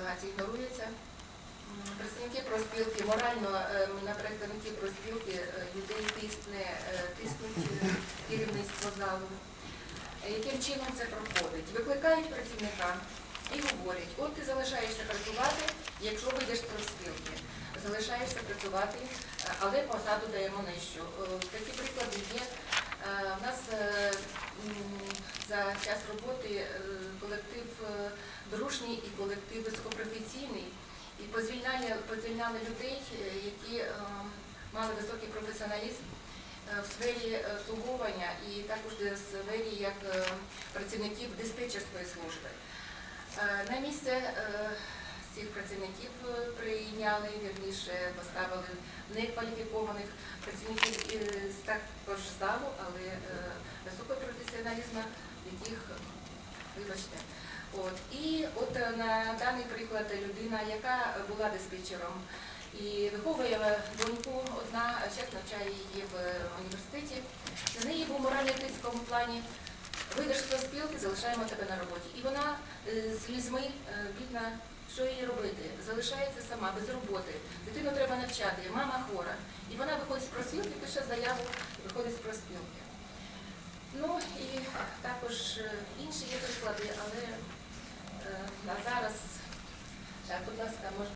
делегації ігнорується. М, Представники профспілки, морально е, на представників профспілки е, людей тисне, е, тиснуть керівництво залу. Яким чином це проходить? Викликають працівника і говорять, от ти залишаєшся працювати, якщо вийдеш з профспілки. Залишаєшся працювати, але посаду даємо нижчу. Такі приклади є. У нас за час роботи колектив дружній і колектив високопрофесійний. І позвільняли, позвільняли людей, е, які е, мали високий професіоналізм е, в сфері слуговування і також в сфері як працівників диспетчерської служби. На місце цих працівників прийняли, вірніше поставили некваліфікованих працівників із також залу, але високого професіоналізму, яких, вибачте, От. І от е, на даний приклад людина, яка була диспетчером і виховує доньку, одна зараз навчає її в університеті. На неї був моральний тиск в плані. Вийдеш з спілки, залишаємо тебе на роботі. І вона е, з слізьми, е, бідна, що їй робити? Залишається сама, без роботи. Дитину треба навчати, мама хвора. І вона виходить з проспілки, пише заяву, виходить з проспілки. Ну і також інші є приклади, але так, будь ласка, можна.